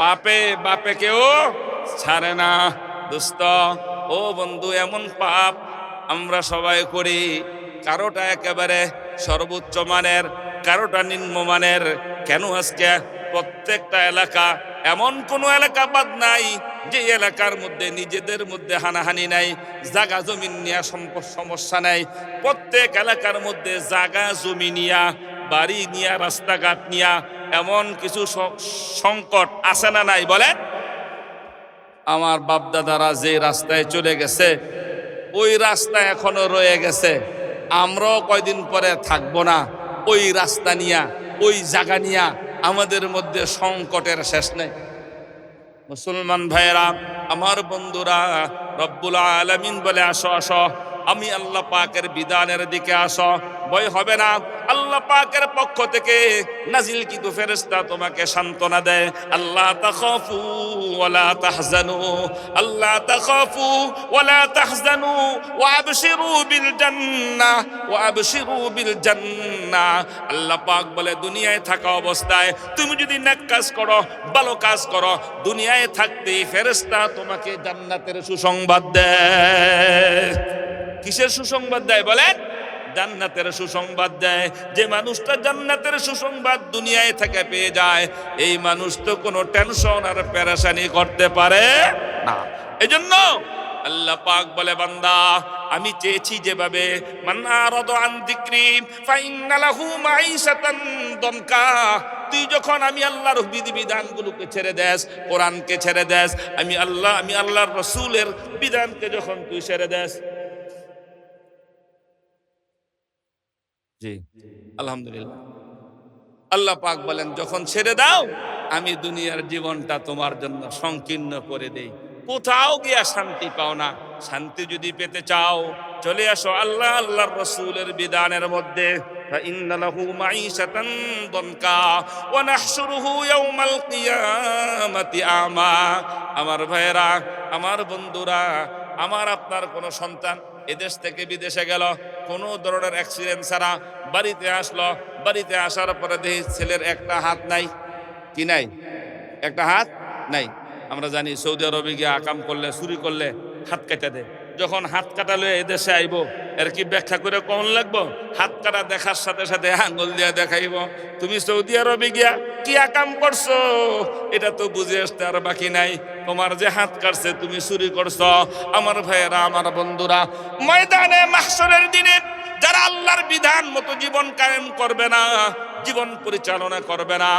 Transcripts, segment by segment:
পাপে, বাপে কেউ ছাড়ে না, দোস্ত। ও বন্ধু, এমন পাপ আমরা সবাই করি, কারোটা একেবারে সর্বোচ্চ মানের, কারোটা নিম্নমানের কেন আজকে প্রত্যেকটা এলাকা, এমন কোনো এলাকা বাদ নাই, যে এলাকার মধ্যে, নিজেদের মধ্যে হানাহানি নাই, জাগা জমিন নিয়ে সমস্যা নাই। প্রত্যেক এলাকার মধ্যে জাগা জমি নিয়া বাড়ি নিয়া, রাস্তাঘাট নিয়া, এমন কিছু সংকট আছে না নাই বলেন? আমার বাপদাদারা যে রাস্তায় চলে গেছে, ওই রাস্তা এখনও রয়ে গেছে। আমরাও কয়দিন পরে থাকব না। ওই রাস্তা নিয়া, ওই জায়গা নিয়া আমাদের মধ্যে সংকটের শেষ নেই। মুসলমান ভাইয়েরা, আমার বন্ধুরা, রব্বুল আলমিন বলে আসো আসো। আমি আল্লাহ পাকের বিধানের দিকে আসো। ভয় হবে না। আল্লাহ পাকের পক্ষ থেকে নাজিল কিন্তু ফেরেশতা তোমাকে সান্ত্বনা দেয় আল্লাহ তাখাফু ওয়ালা তাহজানু আল্লাহ তাখাফু ওয়ালা তাহজানু, ওয়া আবশিরু বিল জান্নাহ, ওয়া আবশিরু বিল জান্নাহ। আল্লাহ পাক বলে, দুনিয়ায় থাকা অবস্থায় তুমি যদি নেক কাজ করো, ভালো কাজ করো, দুনিয়ায় থাকতেই ফেরেশতা তোমাকে জান্নাতের সুসংবাদ দেয়। কিসের সুসংবাদ দেয় বলেন? জান্নাতের সুসংবাদ দেয়। যে মানুষটা জান্নাতের সুসংবাদ দুনিয়ায় থেকে পেয়ে যায়, এই মানুষ তো কোনো টেনশন আর পেরেশানি করতে পারে না। এজন্য আল্লাহ পাক বলে, বান্দা, আমি চেয়েছি যেভাবে তুই যখন আমি আল্লাহর বিধিবিধানগুলোকে ছেড়ে দেস, কোরআনকে ছেড়ে দেস, আমি আল্লাহ, আমি আল্লাহর রসুলের বিধানকে যখন তুই ছেড়ে দেস জি আলহামদুলিল্লাহ আল্লাহ পাক বলেন যখন ছেড়ে দাও আমি দুনিয়ার জীবনটা তোমার জন্য সংকীর্ণ করে দেই কোথাও গিয়া শান্তি পাও না শান্তি যদি পেতে চাও চলে আসো আল্লাহ আল্লাহর রসুলের বিধানের মধ্যে فإن له معيشة ضنكا ونحشره يوم القيامة أعمى আমার ভাইয়েরা আমার বন্ধুরা আমার আপনার কোনো সন্তান এদেশ থেকে বিদেশে গেল কোনো ধরনের অ্যাক্সিডেন্ট ছাড়া বাড়িতে আসলো। বাড়িতে আসার পরে দেখি ছেলের একটা হাত নাই। কি নাই? একটা হাত নাই। আমরা জানি সৌদি আরবে গিয়ে আকাম করলে, চুরি করলে হাত কেটে দেয়। যখন হাত কাটা লয়ে এদেশে আইব, এর কি ব্যাখ্যা করে কম লাগবো? হাত কাটা দেখার সাথে সাথে আঙ্গুল দিয়া দেখাইব। তুমি সৌদি আরবে গিয়া কি আকাম করছ? এটা তো বুঝে আসতে আর বাকি নাই। তোমার যে হাত কাটছে, তুমি চুরি করছ। আমার ভাইয়েরা, আমার বন্ধুরা, ময়দানে মাহসরের দিনে যারা আল্লাহর বিধান মতো জীবন কায়েম করবে না, জীবন পরিচালনা করবে না,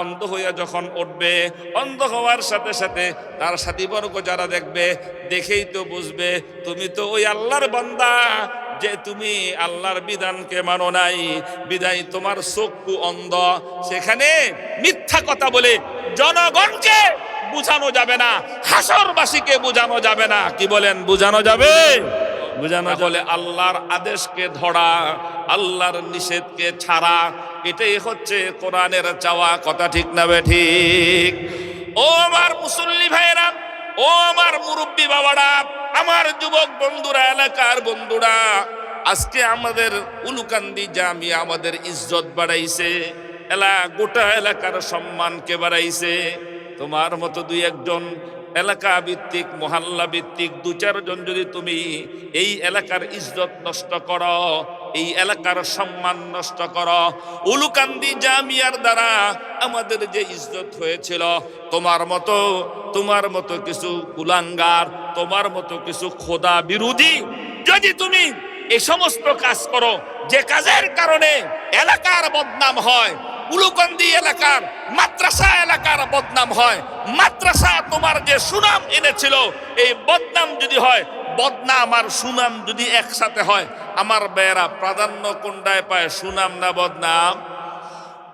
অন্ধ হইয়া যখন উঠবে, অন্ধ হওয়ার সাথে সাথে তার সাথীবর্গ যারা দেখবে, দেখেই তো বুঝবে, তুমি তো ওই আল্লাহর বান্দা যে তুমি আল্লাহর বিধানকে মানো নাই, বিদায় তোমার চক্ষু অন্ধ। সেখানে মিথ্যা কথা বলে জনগণকে বুঝানো যাবে না, হাসরবাসীকে বুঝানো যাবে না। কি বলেন, বুঝানো যাবে? বুঝানো বলে আল্লাহর আদেশকে ধরা, আল্লাহর নিষেধকে ছাড়া, এটাই হচ্ছে কোরআনের চাওয়া। কথা ঠিক না বে ঠিক? ও আমার মুসল্লি ভাইয়েরা, ও আমার মুরব্বী বাবারা, আমার যুবক বন্ধুরা, এলাকার বন্ধুরা, আজকে আমাদের উলুকান্দি জামি আমাদের ইজ্জত বাড়াইছে, এলা গোটা এলাকার সম্মানকে বাড়াইছে? তোমার মতো দুই একজন এলাকা ভিত্তিক মহল্লা ভিত্তিক দু চারজন যদি তুমি এই এলাকার ইজ্জত নষ্ট করো, এই এলাকার সম্মান নষ্ট কর, উলুকান্দি জামিয়ার দ্বারা আমাদের যে ইজ্জত হয়েছিল, তোমার মতো তোমার মতো কিছু কুলাঙ্গার, তোমার মতো কিছু খোদা বিরোধী, যদি তুমি এই সমস্ত কাজ করো, যে কাজের কারণে এলাকার বদনাম হয় উলুকন্দি এলাকার মাদ্রাসা এলাকার বদনাম হয়। মাদ্রাসা তোমার যে সুনাম এনেছিল, এই বদনাম যদি হয়, বদনাম আর সুনাম যদি একসাথে হয়, আমার বেয়েরা প্রাধান্য কোনটায় পায়? সুনাম না বদনাম?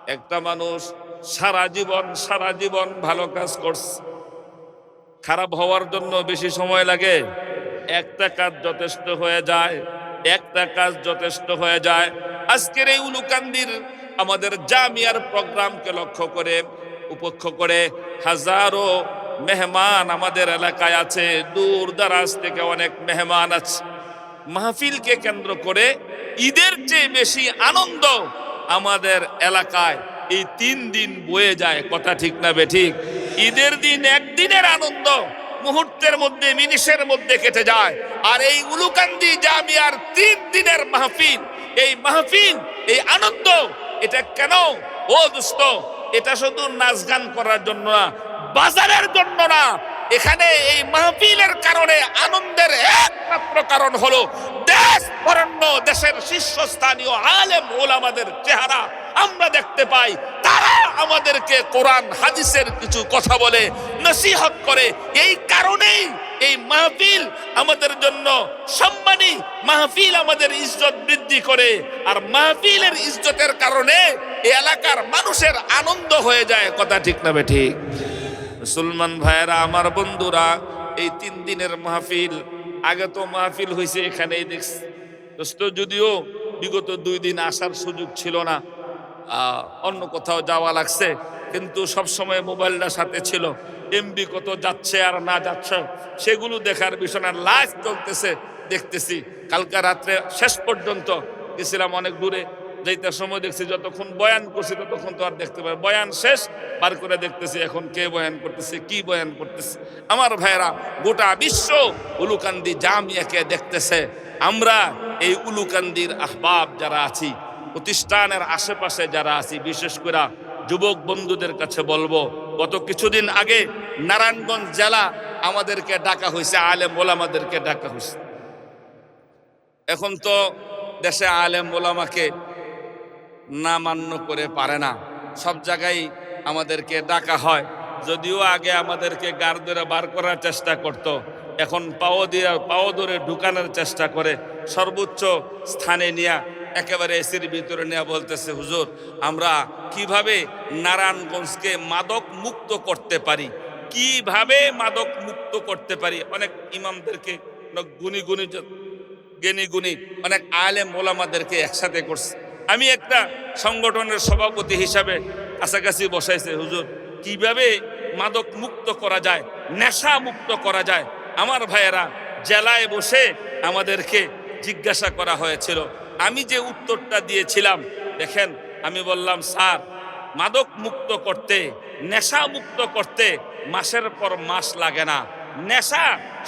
একটা মানুষ সারা জীবন সারা জীবন ভালো কাজ করছে। খারাপ হওয়ার জন্য বেশি সময় লাগে। একটা কাজ যথেষ্ট হয়ে যায়, একটা কাজ যথেষ্ট হয়ে যায়। আজকের এই উলুকান্দির আমাদের জামিয়ার প্রোগ্রামকে লক্ষ্য করে, উপক্ষ করে হাজারো মেহমান আমাদের এলাকায় আছে, দূর দারাজ থেকে অনেক মেহমান আছে। মাহফিলকে কেন্দ্র করে ঈদের চেয়ে বেশি আনন্দ আমাদের এলাকায় এই তিন দিন বয়ে যায়, কথা ঠিক না বে ঠিক? ঈদের দিন একদিনের আনন্দ, মুহূর্তের মধ্যে, মিনিশের মধ্যে কেটে যায়। আর এই উলুকান্দি জামিয়ার তিন দিনের মাহফিল, এই মাহফিল, এই আনন্দ এটা কেন? ও দোস্ত এটা শুধু নাচ গান করার জন্য না, বাজারের জন্য না। এখানে এই মাহফিলের কারণে আনন্দের একমাত্র কারণ হলো দেশ বরণ্য, দেশের শীর্ষস্থানীয় আলেম ওলামাদের চেহারা। আমরা দেখতে পাই, তারা আমাদেরকে কোরআন, হাদিসের কিছু কথা বলে, নসিহত করে। এই কারণেই এই মাহফিল আমাদের জন্য সম্মানী। মাহফিল আমাদের ইজ্জত বৃদ্ধি করে। আর মাহফিলের ইজ্জতের কারণে এই এলাকার মানুষের আনন্দ হয়ে যায়। কথা ঠিক না ঠিক? মুসলমান ভাইয়েরা, আমার বন্ধুরা, এই তিন দিনের মাহফিল, আগে তো মাহফিল হয়েছে এখানেই, দেখছি। যদিও বিগত দুই দিন আসার সুযোগ ছিল না অন্য কোথাও যাওয়া লাগছে। কিন্তু সব সময় মোবাইলটা সাথে ছিল এমবি কত যাচ্ছে আর না যাচ্ছে, সেগুলো দেখার বিষয় না। লাইভ চলতেছে, দেখতেছি। কালকে রাত্রে শেষ পর্যন্ত গেছিলাম অনেক দূরে যেতে সময় দেখছি যতক্ষণ বয়ান করছি ততক্ষণ তো আর দেখতে পাই বয়ান শেষ, বার করে দেখতেছি এখন কে বয়ান করতেছে, কি বয়ান করতেছে। আমার ভাইয়েরা, গোটা বিশ্ব উলুকান্দি জামিয়াকে দেখতেছে। আমরা এই উলুকান্দির আহবাব যারা আছি প্রতিষ্ঠানের আশেপাশে যারা আছি, বিশেষ করে যুবক বন্ধুদের কাছে বলব, গত কিছুদিন আগে নারায়ণগঞ্জ জেলা আমাদেরকে ডাকা হয়েছে, আলেম ওলামাদেরকে ডাকা হয়েছে এখন তো দেশে আলেম ওলামাকে না মান্য করে পারে না সব জায়গায় আমাদেরকে ডাকা হয় যদিও আগে আমাদেরকে গার ধরে বার করার চেষ্টা করত। এখন পাও দিয়ে, পাও ধরে ঢুকানোর চেষ্টা করে, সর্বোচ্চ স্থানে নিয়ে একেবারে এসির ভিতরে নিয়ে বলতেছে, হুজুর, আমরা কীভাবে নারায়ণগঞ্জকে মাদক মুক্ত করতে পারি? কীভাবে মাদক মুক্ত করতে পারি? অনেক ইমামদেরকে, অনেক গুণী গুণী জ্ঞানী গুণী, অনেক আলেম মোলামাদেরকে একসাথে করছে। আমি একটা সংগঠনের সভাপতি হিসাবে কাছাকাছি বসাইছে, হুজুর, কীভাবে মাদক মুক্ত করা যায় নেশা মুক্ত করা যায়? আমার ভাইয়েরা জেলায় বসে আমাদেরকে জিজ্ঞাসা করা হয়েছিল। আমি যে উত্তরটা দিয়েছিলাম, দেখেন, আমি বললাম, স্যার, মাদক মুক্ত করতে, নেশা মুক্ত করতে মাসের পর মাস লাগে না। নেশা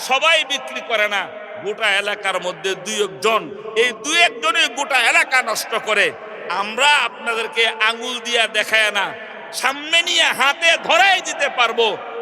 সবাই বিক্রি করে না। গোটা এলাকার মধ্যে দুই একজন, এই দুই একজনই গোটা এলাকা নষ্ট করে। আমরা আপনাদেরকে আঙুল দিয়া দেখায় না, সামনে নিয়ে হাতে ধরাই দিতে পারব।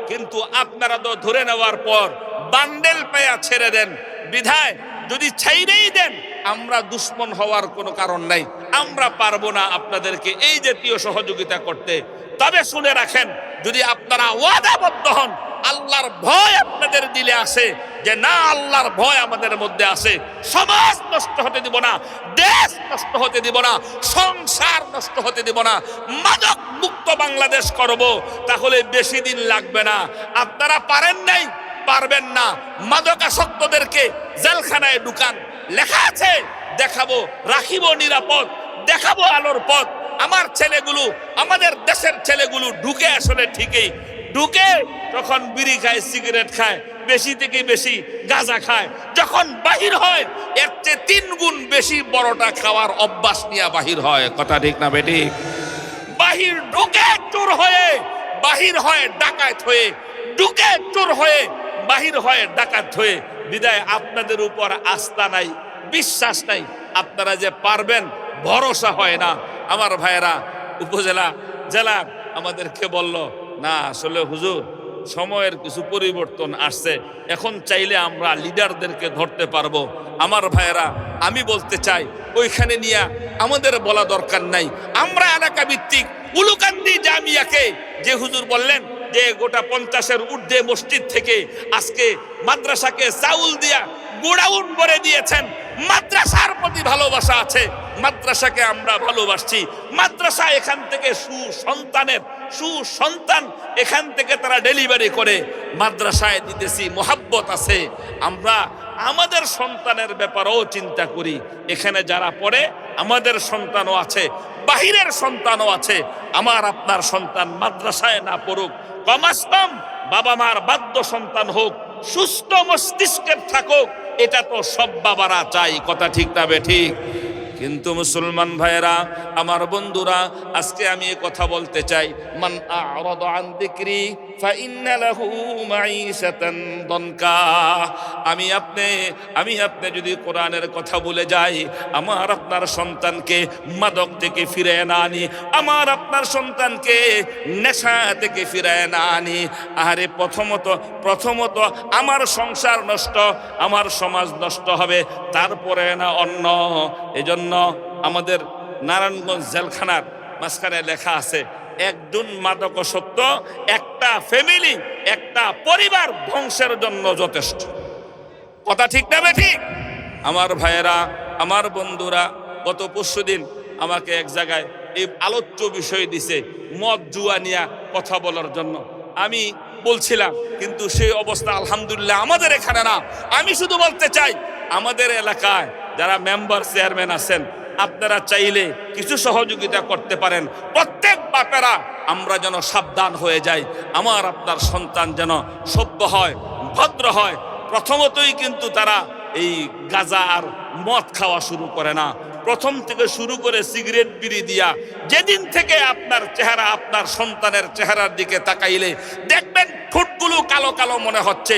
কিন্তু আপনারা তো ধরে নেওয়ার পর বান্ডেল পেয়া ছেড়ে দেন। বিধায় যদি ছাইরেই দেন আমরা দুশ্মন হওয়ার কোনো কারণ নাই। আমরা পারব না আপনাদেরকে এই জাতীয় সহযোগিতা করতে। তবে শুনে রাখেন, যদি আপনারা ওয়াদাবদ্ধ হন, আল্লাহর ভয় আপনাদের দিলে আসে যে, না, আল্লাহর ভয় আমাদের মধ্যে আসে। সমাজ নষ্ট হতে দিব না, দেশ নষ্ট হতে দিব না, সংসার নষ্ট হতে দিব না, মাদক মুক্ত বাংলাদেশ করব, তাহলে বেশি দিন লাগবে না। আপনারা পারেন নাই, পারবেন না। মাদকাসক্তদেরকে জেলখানায় ঢুকান। লেখা আছে, দেখাবো, রাখিব নিরাপদ, দেখাবো আলোর পথ। আমার ছেলেগুলো, আমাদের দেশের ছেলেগুলো ঢুকে আসলে ঠিকই। ঢুকে তখন বিড়ি খায়, সিগারেট খায়, বেশি থেকে বেশি গাঁজা খায়, যখন বাহির হয়, এর চেয়ে তিন গুণ বেশি বড়টা খাওয়ার অভ্যাস নিয়ে বাহির হয়। কথা ঠিক না বেটি? বাহির ঢুকে চোর হয়ে, বাহির হয় ডাকাত হয়ে, ঢুকে চোর হয়ে, বাহির হয় ডাকাত হয়ে বিদায় আপনাদের উপর আস্থা নাই, বিশ্বাস নাই। আপনারা যে পারবেন, ভরসা হয় না। আমার ভাইয়েরা, উপজেলা, জেলা আমাদেরকে বলল, না, আসলে হুজুর, সময়ের কিছু পরিবর্তন আসছে। এখন চাইলে আমরা লিডারদেরকে ধরতে পারব। আমার ভাইয়েরা, আমি বলতে চাই, ওইখানে নিয়ে আমাদের বলা দরকার নাই। আমরা এলাকা ভিত্তিক উলুকান্দি জামিয়াকে, যে হুজুর বললেন যে গোটা পঞ্চাশের ঊর্ধ্বে মসজিদ থেকে আজকে মাদ্রাসাকে চাউল দিয়া গোডাউন করে দিয়েছেন। মাদ্রাসার প্রতি ভালোবাসা আছে। মাদ্রাসাকে আমরা ভালোবাসছি। মাদ্রাসা এখান থেকে সুসন্তানের, সুসন্তান এখান থেকে তারা ডেলিভারি করে। মাদ্রাসায় দিতেছি মোহাব্বত আছে। আমরা আমাদের সন্তানের ব্যাপারেও চিন্তা করি। এখানে যারা পড়ে, আমাদের সন্তানও আছে। বাহিরের সন্তানও আছে। আমার আপনার সন্তান মাদ্রাসায় না পড়ুক। কমাস্তম, বাবা মার বাদ্য সন্তান হোক, সুস্থ মস্তিষ্কের থাকুক, এটা তো সব বাবারা চাই কথা ঠিক তবে ঠিক? কিন্তু মুসলমান ভাইয়েরা, আমার বন্ধুরা, আজকে আমি কথা বলতে চাই। মান আরদ আন আমি আপনি আমি আপনি যদি কোরআনের কথা বলে যাই, আমার আপনার সন্তানকে মাদক থেকে ফিরে না আনি, আমার আপনার সন্তানকে নেশা থেকে ফিরে না আনি, আরে প্রথমত প্রথমত আমার সংসার নষ্ট, আমার সমাজ নষ্ট হবে, তারপরে না অন্য। এজন্য আমাদের নারায়ণগঞ্জ জেলখানার মাঝখানে লেখা আছে একজন মাদক মাদকাসক্ত একটা ফ্যামিলি, একটা পরিবার ধ্বংসের জন্য যথেষ্ট। কথা ঠিক না ঠিক? আমার ভাইয়েরা, আমার বন্ধুরা, গত পরশু দিন আমাকে এক জায়গায় এই আলোচ্য বিষয় দিছে, মদ জুয়া নিয়ে কথা বলার জন্য। আমি বলছিলাম, কিন্তু সেই অবস্থা আলহামদুলিল্লাহ আমাদের এখানে না। আমি শুধু বলতে চাই, আমাদের এলাকায় যারা মেম্বার চেয়ারম্যান আছেন আপনারা চাইলে কিছু সহযোগিতা করতে পারেন। প্রত্যেক বাপেরা আমরা যেন সাবধান হয়ে যাই। আমার, আপনার সন্তান যেন সভ্য হয়, ভদ্র হয়। প্রথমতই কিন্তু তারা এই গাজা আর মদ খাওয়া শুরু করে না। প্রথম থেকে শুরু করে সিগারেট বিড়ি দিয়া যেদিন থেকে আপনার চেহারা, আপনার সন্তানের চেহারার দিকে তাকাইলে দেখবেন ঠোঁটগুলো কালো কালো মনে হচ্ছে।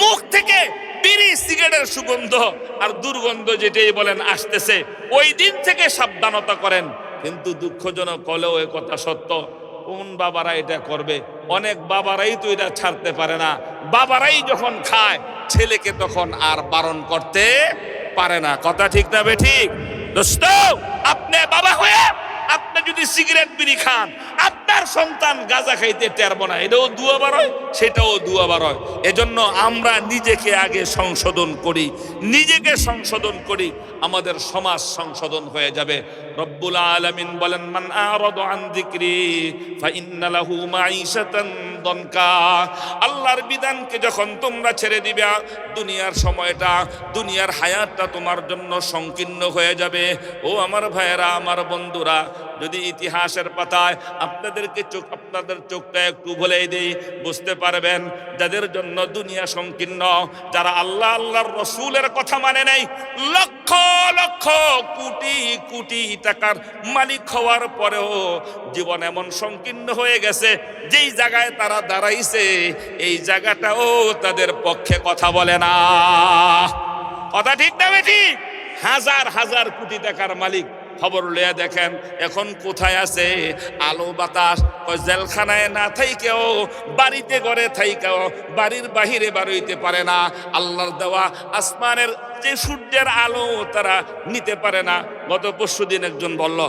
মুখ থেকে বিড়ি সিগারেটের সুগন্ধ আর দুর্গন্ধ যেটাই বলেন আসতেছে, ওই দিন থেকে সাবধানতা করেন। কিন্তু দুঃখজনক হলেও এ কথা সত্য, কোন বাবারা এটা করবে? অনেক বাবারাই তো এটা ছাড়তে পারে না। বাবারাই যখন খায়, ছেলেকে তখন আর বারণ করতে পারে না। কথা ঠিক না ঠিক? দোস্ত, আপনি বাবা হয়ে আপনি যদি সিগারেট বিড়ি খান আপনার সন্তান গাঁজা খাইতে টেরব না? এটাও দুয়াবার হয়, সেটাও দুয়াবার হয়। এজন্য আমরা নিজেকে আগে সংশোধন করি, নিজেকে সংশোধন করি, আমাদের সমাজ সংশোধন হয়ে যাবে। রব্বুল আলামিন বলেন, মান আরাদু আন যিকরি ফাইন্না লাহু মাঈশাতান দনকা। আল্লাহর বিধানকে যখন তোমরা ছেড়ে দিবে, দুনিয়ার সময়টা, দুনিয়ার হায়াতটা তোমার জন্য সংকীর্ণ হয়ে যাবে। ও আমার ভাইয়েরা, আমার বন্ধুরা যদি ইতিহাসের পাতায় আপনাদেরকে চোখ, আপনাদের চোখটা একটু ভুলেই দিই, বুঝতে পারবেন যাদের জন্য দুনিয়া সংকীর্ণ, যারা আল্লাহ, আল্লাহর রসুলের কথা মানে নেই, লক্ষ লক্ষ কোটি কোটি টাকার মালিক হওয়ার পরেও জীবন এমন সংকীর্ণ হয়ে গেছে, যেই জায়গায় তারা দাঁড়াইছে, এই জায়গাটাও তাদের পক্ষে কথা বলে না। কথা ঠিক না বেটি হাজার হাজার কোটি টাকার মালিক খবর লিয়া দেখেন, এখন কোথায় আছে? আলো বাতাস জেলখানায় না থাইকেও, বাড়িতে ঘরে থাইকেও, বাড়ির বাহিরে বাড়ইতে পারে না। আল্লাহর দেওয়া আসমানের যে সূর্যের আলো তারা নিতে পারে না। গত পরশু দিন একজন বলল,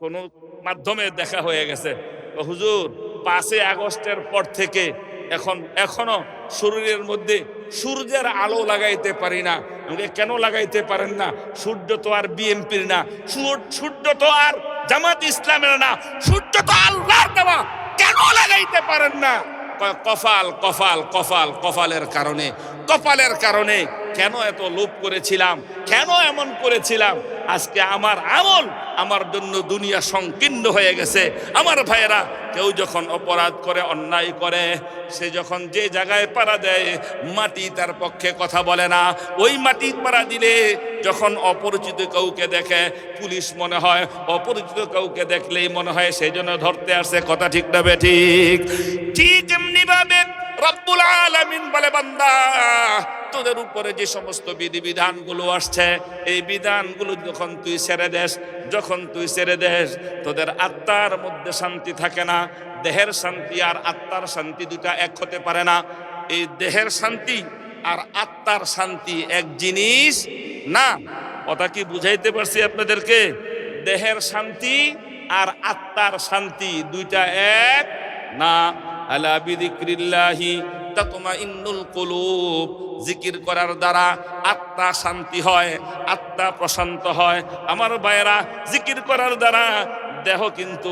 কোনো মাধ্যমে দেখা হয়ে গেছে। হুজুর, পাঁচই আগস্টের পর থেকে এখন, এখনও শরীরের মধ্যে সূর্যের আলো লাগাইতে পারি না। কেন লাগাইতে পারেন না? সূর্য তো আর বিএনপির না। সূর- সূর্য তো আর জামাত ইসলামের না। সূর্য তো আল্লাহর দেওয়া। কেন লাগাইতে পারেন না? কফাল কফাল কফাল কফালের কারণে। কপালের কারণে কেন এত লোভ করেছিলাম? কেন এমন করেছিলাম? আজকে আমার আমল আমার জন্য দুনিয়া সংকীর্ণ হয়ে গেছে। আমার ভাইয়েরা কেউ যখন অপরাধ করে, অন্যায় করে, সে যখন যে জায়গায় পাড়া দেয়, মাটি তার পক্ষে কথা বলে না। ওই মাটি পাড়া দিলে যখন অপরিচিত কাউকে দেখে, পুলিশ মনে হয়, অপরিচিত কাউকে দেখলেই মনে হয় সেই জন্য ধরতে আসে, কথা ঠিক না ঠিক। ঠিক এমনি ভাবে রব্বুল আলামিন বলে, বান্দা তোদের উপরে যে সমস্ত বিধিবিধানগুলো আসছে, এই বিধানগুলো যখন তুই ছেড়ে দেস, যখন তুই ছেড়ে দেস, তোদের আত্মার মধ্যে শান্তি থাকে না, দেহের শান্তি আর আত্মার শান্তি দুটা এক হতে পারে না। এই দেহের শান্তি আর আত্মার শান্তি এক জিনিস না। কথা কি বুঝাইতে পারছি আপনাদেরকে? দেহের শান্তি আর আত্মার শান্তি দুইটা এক না। আলা বিদিক্রিল্লাহি তাতমা ইন্নুল কুলুব। জিকির করার দ্বারা আত্মা শান্তি হয়, আত্মা প্রশান্ত হয়। আমার বায়রা জিকির করার দ্বারা দেহ কিন্তু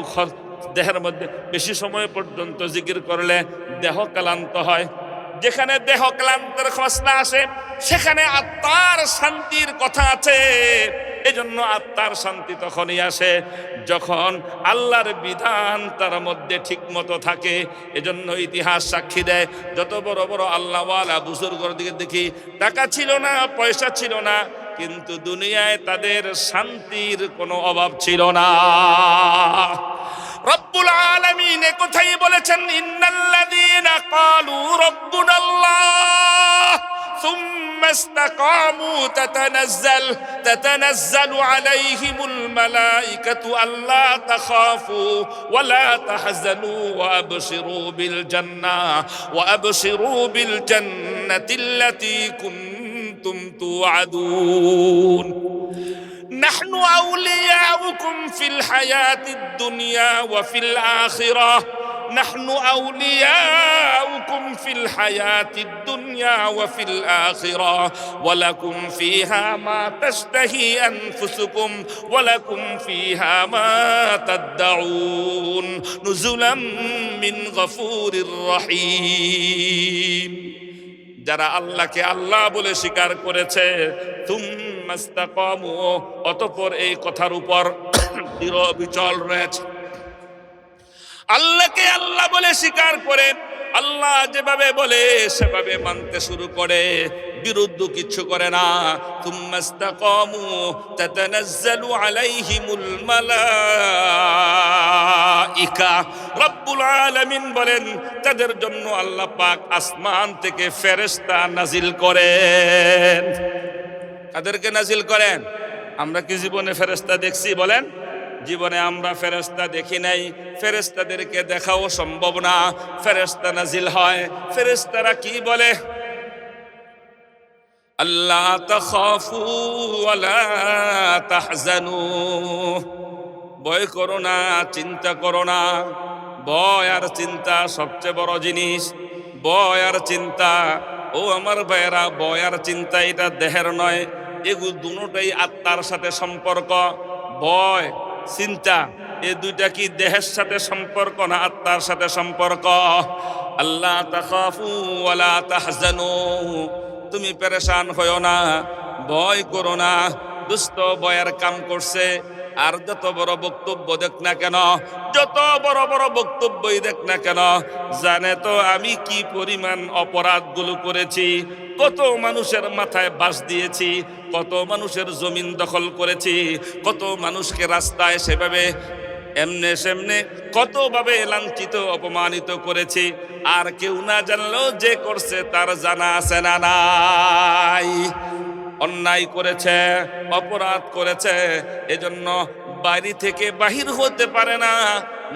দেহের মধ্যে বেশি সময় পর্যন্ত জিকির করলে দেহ ক্লান্ত হয়। যেখানে দেহ ক্লান্তের খসনা আসে, সেখানে আত্মার শান্তির কথা আছে। এজন্য আত্মার শান্তি তখনই আসে। যখন আল্লাহর বিধান তার মধ্যে ঠিক মতো থাকে, এজন্য ইতিহাস সাক্ষী দেয়। যত বড় বড় আল্লাহওয়ালা বুজুর্গর দিকে দেখি, টাকা ছিল না, পয়সা ছিল না, কিন্তু দুনিয়ায় তাদের শান্তির কোনো অভাব ছিল না। রব্বুল আলামিন এ কথাই বলেছেন, ইন্নাল্লাযীনা ক্বালু রব্বুনাল্লাহ ثم استقاموا تتنزل تتنزل عليهم الملائكة ألا تخافوا ولا تحزنوا وأبشروا بالجنة وأبشروا بالجنة التي كنتم توعدون. نحن أولياؤكم في الحياة الدنيا وفي الآخرة. নাহনু আউলিয়াউকুম ফিল হায়াতিদ দুনিয়া ওয়া ফিল আখিরা। ওয়া লাকুম ফিহা মা তাশতাহি আনফুসুকুম ওয়া লাকুম ফিহা মা তাদউন নুজুলাম মিন গফুরির রহিম। যারা আল্লাহকে আল্লাহ বলে স্বীকার করেছে তুম অতপর এই কথার উপর দৃঢ় বিচল রয়েছে। আল্লাহকে আল্লাহ বলে স্বীকার করে, আল্লাহ যেভাবে বলে সেভাবে মানতে শুরু করে। বিরুদ্ধ কিছু করে না। তুমাস্তাকামু তাতানাজ্জালু আলাইহিমুল মালাইকা। রব্বুল আলামিন বলেন, তাদের জন্য আল্লাহ পাক আসমান থেকে ফেরেশতা নাজিল করেন। কাদেরকে নাজিল করেন? আমরা কি জীবনে ফেরেশতা দেখছি বলেন? জীবনে আমরা ফেরেশতা দেখি নাই। ফেরেস্তাদেরকে দেখাও সম্ভব না। ফেরেশতা নাজিল হয়। ফেরেশতারা কি বলে? আল্লাহ তাখাফু তাহজানু। ভয় করো না, চিন্তা করো না। ভয় আর চিন্তা সবচেয়ে বড় জিনিস। ভয় আর চিন্তা। ও আমার ভাইয়েরা, ভয় আর চিন্তা এটা দেহের নয়। এগুলো দুটোটাই আত্মার সাথে সম্পর্ক। ভয় চিন্তা এ দুইটা কি দেহের সাথে সম্পর্ক না আত্মার সাথে সম্পর্ক? আল্লাহ তাহজানু। তুমি পেরেশান হও না, ভয় করো না। দুস্থ বয়ের কাম করছে আর যত বড় বক্তব্য দেখ না কেন, যত বড় বড় বক্তব্যই দেখ না কেন, জানে তো আমি কি পরিমাণ অপরাধগুলো করেছি, কত মানুষের মাথায় বাস দিয়েছি, কত মানুষের জমিন দখল করেছি, কত মানুষকে রাস্তায় সেভাবে এমনে সেমনে কতভাবে লাঞ্ছিত, অপমানিত করেছি, আর কেউ না জানলেও যে করছে তার জানা আছে না নাই। অন্যায় করেছে, অপরাধ করেছে, এজন্য বাড়ি থেকে বাহির হতে পারে না।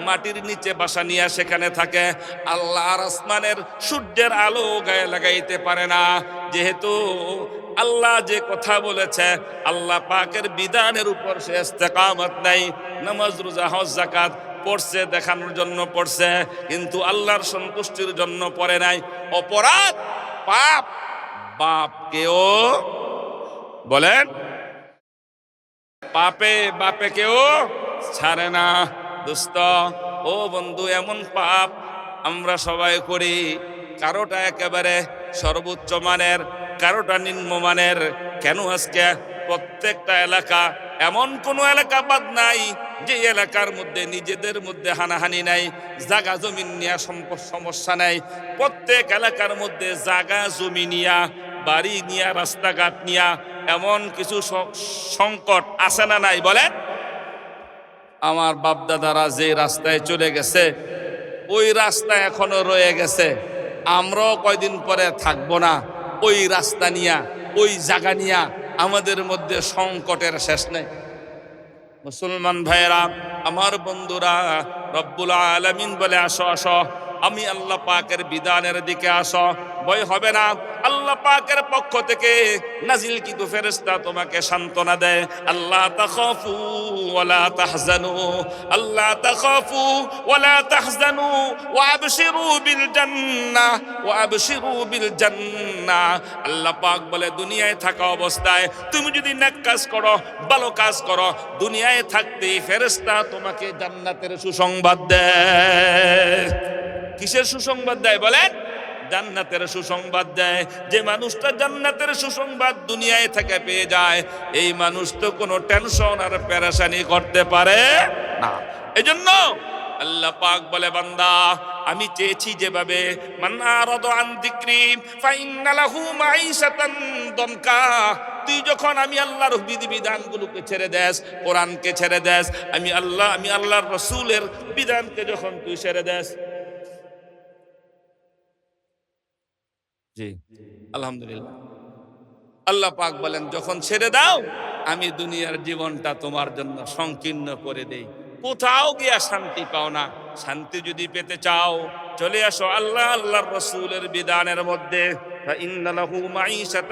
মাটির নিচে বাসা নিয়ে সেখানে থাকে আল্লাহ আসমানের সূর্যের আলো গায়ে লাগাইতে পারে না। যেহেতু আল্লাহ যে কথা বলেছে, আল্লাহ পাকের বিধানের উপর সে ইস্তেকামত নাই, নামাজ, রোজা, হজ জাকাত পড়ছে, দেখানোর জন্য পড়ছে, কিন্তু আল্লাহর সন্তুষ্টির জন্য পড়ে নাই। অপরাধ পাপ, বাপকেও বলেন। পাপে বাপে কেউ ছাড়ে না দোস্ত ও বন্ধু, এমন পাপ আমরা সবাই করি, কারোটা একেবারে সর্বোচ্চ মানের, কারোটা নিম্ন মানের। কেন আজকে প্রত্যেকটা এলাকা, এমন কোনো এলাকা বাদ নাই, যে এলাকার মধ্যে, নিজেদের মধ্যে হানাহানি নাই, জাগা জমিন নিয়ে সমস্যা নাই। প্রত্যেক এলাকার মধ্যে জাগা জমি নিয়া বাড়ি নিয়া, রাস্তাঘাট নিয়া, এমন কিছু সংকট আছে না নাই বলেন? আমার বাপদাদারা যে রাস্তায় চলে গেছে, ওই রাস্তা এখনও রয়ে গেছে। আমরাও কয়দিন পরে থাকব না। ওই রাস্তা নিয়া, ওই জায়গা নিয়া আমাদের মধ্যে সংকটের শেষ নেই। মুসলমান ভাইয়েরা, আমার বন্ধুরা, রব্বুল আলমিন বলে, আসো আসো। আমি আল্লাহ পাকের বিধানের দিকে আসো। ভয় হবে না। আল্লাহ পাকের পক্ষ থেকে নাজিল কিন্তু ফেরেশতা তোমাকে সান্ত্বনা দেয় আল্লাহ তাখাফু ওয়ালা তাহজানু। আল্লাহ তাখাফু ওয়ালা তাহজানু ওয়া আবশিরু বিল জান্নাহ, ওয়া আবশিরু বিল জান্নাহ। আল্লাহ পাক বলে, দুনিয়ায় থাকা অবস্থায় তুমি যদি নেক কাজ করো, ভালো কাজ করো, দুনিয়ায় থাকতেই ফেরেশতা তোমাকে জান্নাতের সুসংবাদ দেয়। কিসের সুসংবাদ দেয় বলেন? জান্নাতের সুসংবাদ দেয়। যে মানুষটা জান্নাতের সুসংবাদ দুনিয়ায় থেকে পেয়ে যায়, এই মানুষ তো কোনো টেনশন আর পেরেশানি করতে পারে না। এজন্য আল্লাহ পাক বলে, বান্দা, আমি চেয়েছি যেভাবে তুই যখন আমি আল্লাহর বিধিবিধানগুলোকে ছেড়ে দেস, কোরআনকে ছেড়ে দেস, আমি আল্লাহ, আমি আল্লাহর রসুলের বিধানকে যখন তুই ছেড়ে দেস জি আলহামদুলিল্লাহ আল্লাহ পাক বলেন যখন ছেড়ে দাও আমি দুনিয়ার জীবনটা তোমার জন্য সংকীর্ণ করে দেই কোথাও গিয়া শান্তি পাও না শান্তি যদি পেতে চাও চলে আসো আল্লাহ আল্লাহর রসুলের বিধানের মধ্যে فإن له معيشة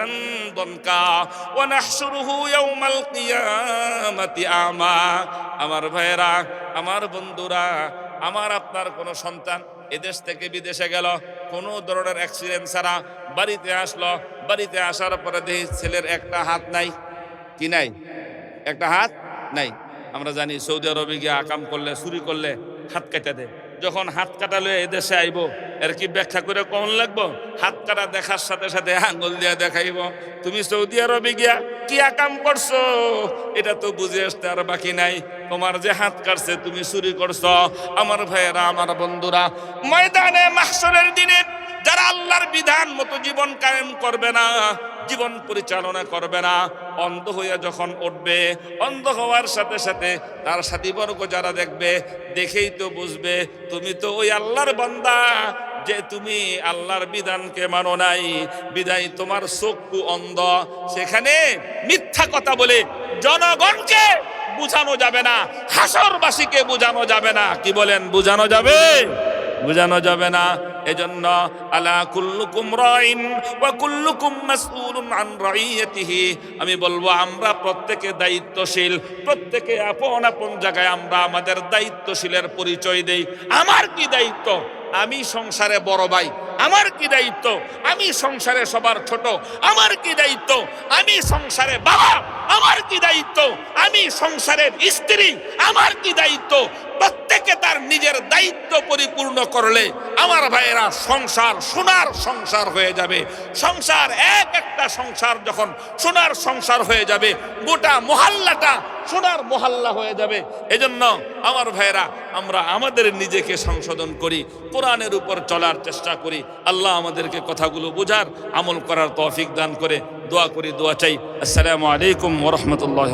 ضنكا ونحشره يوم القيامة أعمى আমার ভাইয়েরা আমার বন্ধুরা আমার আপনার কোনো সন্তান এদেশ থেকে বিদেশে গেল কোনো ধরনের অ্যাক্সিডেন্ট ছাড়া বাড়িতে আসলো। বাড়িতে আসার পরে দেখি ছেলের একটা হাত নাই। কি নাই? একটা হাত নাই। আমরা জানি সৌদি আরবে গিয়ে আকাম করলে, চুরি করলে হাত কেটে দেয়। যখন হাত কাটালে এদেশে আইব, এর কি ব্যাখ্যা করে কম লাগবো? হাত কাটা দেখার সাথে সাথে আঙ্গুল দিয়ে দেখাইব। তুমি সৌদি আরবে গিয়া কি আকাম করছ? এটা তো বুঝে আসতে আর বাকি নাই। তোমার যে হাত কাটছে, তুমি চুরি করছ। আমার ভাইয়েরা, আমার বন্ধুরা, ময়দানে মাহসরের দিনে যারা আল্লাহর বিধান মতো জীবন কায়েম করবে না জীবন পরিচালনা করবে না। অন্ধ হইয়া যখন উঠবে, অন্ধ হওয়ার সাথে সাথে তার সাথীবর্গ যারা দেখবে, দেখেই তো বুঝবে, তুমি তো ওই আল্লাহর বান্দা যে তুমি আল্লাহর বিধানকে মানো নাই। বিদায় তোমার চক্ষু অন্ধ। সেখানে মিথ্যা কথা বলে জনগণকে বুঝানো যাবে না, হাসরবাসীকে বুঝানো যাবে না। কি বলেন, বুঝানো যাবে? বুঝানো যাবে না। এজন্য আলা কুল্লুকুম রাইন ওয়া কুল্লুকুম মাসউলুন আন রাইয়াতিহি। আমি বলব, আমরা প্রত্যেকে দায়িত্বশীল, প্রত্যেকে আপন আপন জায়গায় আমরা আমাদের দায়িত্বশীলের পরিচয় দেই। আমার কি দায়িত্ব? আমি সংসারে বড় ভাই। আমার কি দায়িত্ব? আমি সংসারে সবার ছোট। আমার কি দায়িত্ব? আমি সংসারে বাবা। আমার কি দায়িত্ব? আমি সংসারের স্ত্রী। আমার কি দায়িত্ব? প্রত্যেকে তার নিজের দায়িত্ব পরিপূর্ণ করলে আমার ভাইয়েরা সংসার সোনার সংসার হয়ে যাবে। সংসার এক একটা সংসার যখন সোনার সংসার হয়ে যাবে, গোটা মহল্লাটা সোনার মহাল্লা হয়ে যাবে। এজন্য আমার ভাইরা আমরা আমাদের নিজেকে সংশোধন করি, কোরআনের উপর চলার চেষ্টা করি। আল্লাহ আমাদেরকে কথাগুলো বোঝার, আমল করার তৌফিক দান করে দোয়া করি, দোয়া চাই। আসসালামু আলাইকুম ওরহমতুল্লাহ